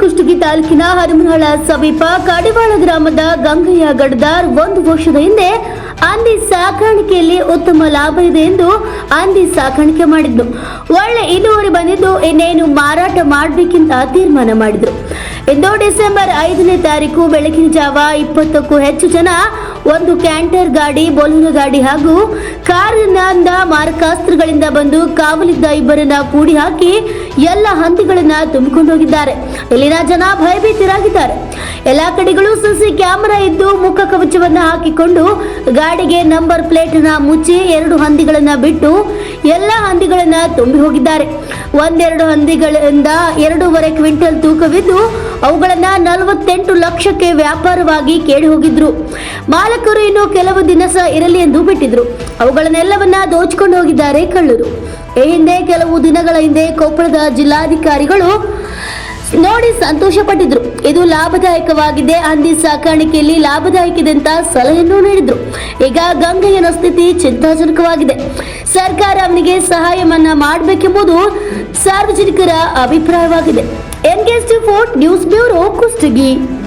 ಕುಷ್ಟಗಿ ತಾಲೂಕಿನ ಹರಮನಹಳ ಸಮೀಪ ಕಡಿವಾಳ ಗ್ರಾಮದ ಗಂಗಯ್ಯ ಗಡ್ದಾರ್ ಒಂದು ವರ್ಷದ ಹಿಂದೆ ಅಂದಿ ಸಾಕಾಣಿಕೆಯಲ್ಲಿ ಉತ್ತಮ ಲಾಭ ಇದೆ ಎಂದು ಹಂದಿ ಸಾಕಾಣಿಕೆ ಮಾಡಿದ್ದು ಒಳ್ಳೆ ಇಳುವರಿ ಬಂದಿದ್ದು ಇನ್ನೇನು ಮಾರಾಟ ಮಾಡಬೇಕಿಂತ ತೀರ್ಮಾನ ಮಾಡಿದ್ರು. ಇಂದು ಡಿಸೆಂಬರ್ ಐದನೇ ತಾರೀಕು ಬೆಳಕಿನ ಜಾವ ಇಪ್ಪತ್ತಕ್ಕೂ ಹೆಚ್ಚು ಜನ ಒಂದು ಕ್ಯಾಂಟರ್ ಗಾಡಿ, ಬೊಲೂರು ಗಾಡಿ ಹಾಗೂ ಕಾರಿನಿಂದ ಮಾರಕಾಸ್ತ್ರಗಳಿಂದ ಬಂದು ಕಾವಲಿದ್ದ ಇಬ್ಬರನ್ನ ಕೂಡಿ ಹಾಕಿ ಎಲ್ಲ ಹಂದಿಗಳನ್ನ ತುಂಬಿಕೊಂಡು ಹೋಗಿದ್ದಾರೆ. ಇಲ್ಲಿನ ಜನ ಭಯಭೀತರಾಗಿದ್ದಾರೆ. ಎಲ್ಲಾ ಕಡೆಗಳು ಸಿಸಿ ಕ್ಯಾಮೆರಾ ಇದ್ದು ಮುಖ ಕವಚವನ್ನ ಹಾಕಿಕೊಂಡು ಗಾಡಿಗೆ ನಂಬರ್ ಪ್ಲೇಟ್ನ ಮುಚ್ಚಿ ಎರಡು ಹಂದಿಗಳನ್ನ ಬಿಟ್ಟು ಎಲ್ಲ ಹಂದಿಗಳನ್ನ ತುಂಬಿ ಹೋಗಿದ್ದಾರೆ. ಒಂದೆರಡು ಹಂದಿಗಳಿಂದ ಎರಡೂವರೆ ಕ್ವಿಂಟಲ್ ತೂಕವಿದ್ದು ಅವುಗಳನ್ನ ನಲವತ್ತೆಂಟು ಲಕ್ಷಕ್ಕೆ ವ್ಯಾಪಾರವಾಗಿ ಕೇಳಿ ಹೋಗಿದ್ರು. ಮಾಲಕರು ಇನ್ನು ಕೆಲವು ದಿನಸ ಇರಲಿ ಎಂದು ಬಿಟ್ಟಿದ್ರು. ಅವುಗಳನ್ನೆಲ್ಲವನ್ನ ದೋಚಿಕೊಂಡು ಹೋಗಿದ್ದಾರೆ ಕಳ್ಳರು. ಈ ಹಿಂದೆ ಕೆಲವು ದಿನಗಳ ಹಿಂದೆ ಕೊಪ್ಪಳದ ಜಿಲ್ಲಾಧಿಕಾರಿಗಳು ನೋಡಿ ಸಂತೋಷ ಪಟ್ಟಿದ್ರು ಇದು ಲಾಭದಾಯಕವಾಗಿದೆ ಹಂದಿ ಸಾಕಾಣಿಕೆಯಲ್ಲಿ ಲಾಭದಾಯಕಿದೆ ಅಂತ ಸಲಹೆಯನ್ನು ನೀಡಿದ್ರು. ಈಗ ಗಂಗಯ್ಯನ ಸ್ಥಿತಿ ಚಿಂತಾಜನಕವಾಗಿದೆ. ಸರ್ಕಾರ ಅವನಿಗೆ ಸಹಾಯವನ್ನ ಮಾಡಬೇಕೆಂಬುದು ಸಾರ್ವಜನಿಕರ ಅಭಿಪ್ರಾಯವಾಗಿದೆ. ಎನ್ಗೆಸ್ಟ್ ಫೋರ್ಟ್ ನ್ಯೂಸ್ ಬ್ಯೂರೋ ಕುಷ್ಟಗಿ